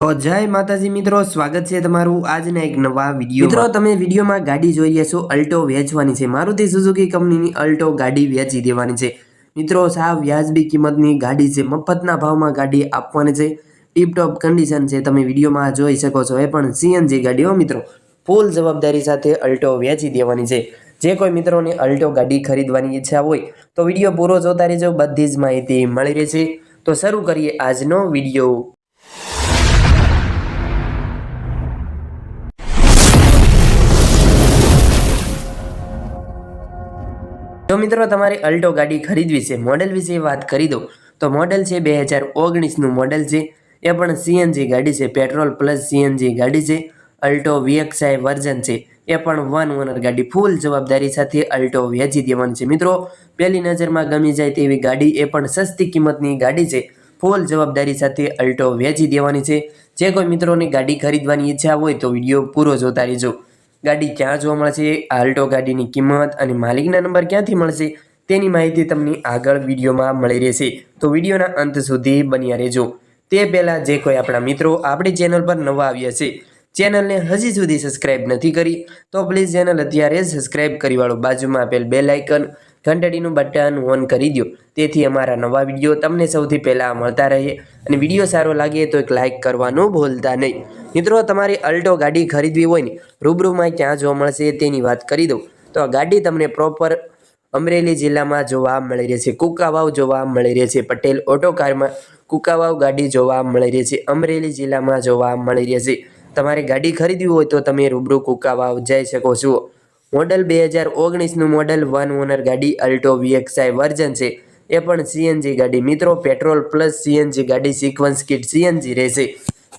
તો જય માતાજી મિત્રો, સ્વાગત છે તમારું આજના એક નવા વીડિયો મિત્રો, તમે વિડીયોમાં ગાડી જોઈ રહ્યા છો અલ્ટો વેચવાની છે. મારુતિ સુઝુકી કંપનીની અલ્ટો ગાડી વેચી દેવાની છે. મિત્રો, સાવ વ્યાજબી કિંમતની ગાડી છે. મફતના ભાવમાં ગાડી આપવાની છે. ટીપટોપ કન્ડિશન છે. તમે વિડીયોમાં જોઈ શકો છો. એ પણ સીએનજી ગાડીઓ મિત્રો. ફૂલ જવાબદારી સાથે અલ્ટો વેચી દેવાની છે. જે કોઈ મિત્રોને અલ્ટો ગાડી ખરીદવાની ઈચ્છા હોય, તો વીડિયો પૂરો જોતા રહેજો. બધી જ માહિતી મળી રહેશે. તો શરૂ કરીએ આજનો વીડિયો. મિત્રો તમારે અલ્ટો ગાડી ખરીદવી છે મોડેલ વિશે વાત કરી દો તો મોડેલ છે બે હજાર ઓગણીસનું મોડેલ છે. એ પણ સીએનજી ગાડી છે પેટ્રોલ પ્લસ સીએનજી ગાડી છે, અલ્ટો વીએક્સઆઈ વર્ઝન છે. એ પણ વન ઓનર ગાડી ફૂલ જવાબદારી સાથે અલ્ટો વેચી દેવાની છે. મિત્રો, પહેલી નજરમાં ગમી જાય તેવી ગાડી એ પણ સસ્તી કિંમતની ગાડી છે. ફૂલ જવાબદારી સાથે અલ્ટો વેચી દેવાની છે. જે કોઈ મિત્રોને ગાડી ખરીદવાની ઈચ્છા હોય તો વીડિયો પૂરો જોતા રહેજો. ગાડી ક્યાં જોવા મળશે આલ્ટો ગાડીની કિંમત અને માલિકના નંબર ક્યાંથી મળશે, તેની માહિતી તમને આગળ વિડીયોમાં મળી રહેશે. તો વિડીયોના અંત સુધી બન્યા રહેજો. તે પહેલાં જે કોઈ આપણા મિત્રો આપણી ચેનલ પર નવા આવ્યા છે, ચેનલને હજી સુધી સબસ્ક્રાઇબ નથી કરી, તો પ્લીઝ ચેનલ અત્યારે સબસ્ક્રાઇબ કરી વાળો બાજુમાં આપેલ બે આઇકન ઘંટડીનું બટન ઓન કરી દો તેથી અમારા નવા વીડિયો તમને સૌથી પહેલાં મળતા રહે અને વીડિયો સારો લાગે તો એક લાઇક કરવાનું ભૂલતા નહીં. મિત્રો, તમારે અલ્ટો ગાડી ખરીદવી હોય ને, રૂબરૂમાં ક્યાં જોવા મળશે તેની વાત કરી દઉં. તો આ ગાડી તમને પ્રોપર અમરેલી જિલ્લામાં જોવા મળી રહે છે કુકાવાવ જોવા મળી રહે છે પટેલ ઓટો કારમાં કુકાવાવ ગાડી જોવા મળી રહે છે અમરેલી જિલ્લામાં જોવા મળી રહે છે તમારે ગાડી ખરીદવી હોય તો તમે રૂબરૂ કુકાવાવ જઈ શકો છો. મોડલ બે હજાર ઓગણીસનું મોડલ વન ઓનર ગાડી અલ્ટો વીએક્સઆઈ વર્ઝન છે. એ પણ સીએનજી ગાડી. મિત્રો, પેટ્રોલ પ્લસ સીએનજી ગાડી સિક્વન્સ કિટ સીએનજી રહેશે.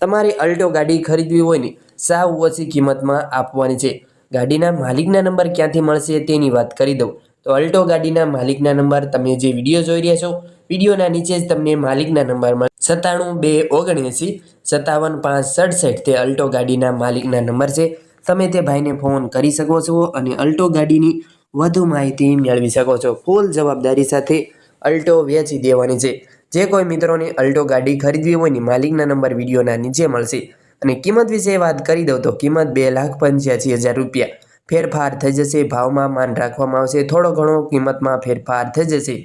તમારે અલ્ટો ગાડી ખરીદવી હોય ને, સાવ ઓછી કિંમતમાં આપવાની છે. ગાડીના માલિકના નંબર ક્યાંથી મળશે તેની વાત કરી દઉં. તો અલ્ટો ગાડીના માલિકના નંબર તમે જે વીડિયો જોઈ રહ્યા છો, વિડીયોના નીચે જ તમને માલિકના નંબર મળે. સત્તાણું બે ઓગણએંસી, સત્તાવન પાંચ સડસઠ તે અલ્ટો ગાડીના માલિકના નંબર છે. તમે તે ભાઈને ફોન કરી શકો છો અને અલ્ટો ગાડીની વધુ માહિતી મેળવી શકો છો. ફૂલ જવાબદારી સાથે અલ્ટો વેચી દેવાની છે. જે કોઈ મિત્રોને અલ્ટો ગાડી ખરીદવી હોય ને માલિકના નંબર વિડીયોના નીચે મળશે. અને કિંમત વિશે વાત કરી દઉં તો કિંમત બે લાખ પંચ્યાસી હજાર રૂપિયા. ફેરફાર થઈ જશે, ભાવમાં માન રાખવામાં આવશે, થોડો ઘણો કિંમતમાં ફેરફાર થઈ જશે.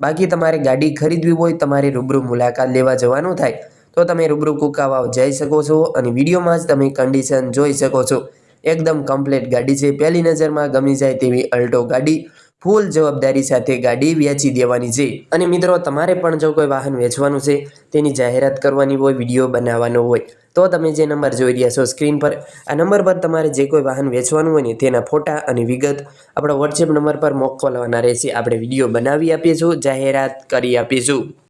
બાકી તમારે ગાડી ખરીદવી હોય, તમારે રૂબરૂ મુલાકાત લેવા જવાનું થાય, તો તમે રૂબરૂ કુકાવાવ જઈ શકો છો અને વિડીયોમાં જ તમે કન્ડિશન જોઈ શકો છો. એકદમ કમ્પ્લીટ ગાડી છે. પહેલી નજરમાં ગમી જાય તેવી અલ્ટો ગાડી ફૂલ જવાબદારી સાથે ગાડી વેચી દેવાની છે. અને મિત્રો, તમારે પણ જો કોઈ વાહન વેચવાનું છે, તેની જાહેરાત કરવાની હોય, વીડિયો બનાવવાનો હોય, તો તમે જે નંબર જોઈ રહ્યા છો સ્ક્રીન પર, આ નંબર પર તમારે જે કોઈ વાહન વેચવાનું હોય ને, તેના ફોટા અને વિગત આપણા વોટ્સએપ નંબર પર મોકલવાના રહેશે. આપણે વીડિયો બનાવી આપીશું, જાહેરાત કરી આપીશું.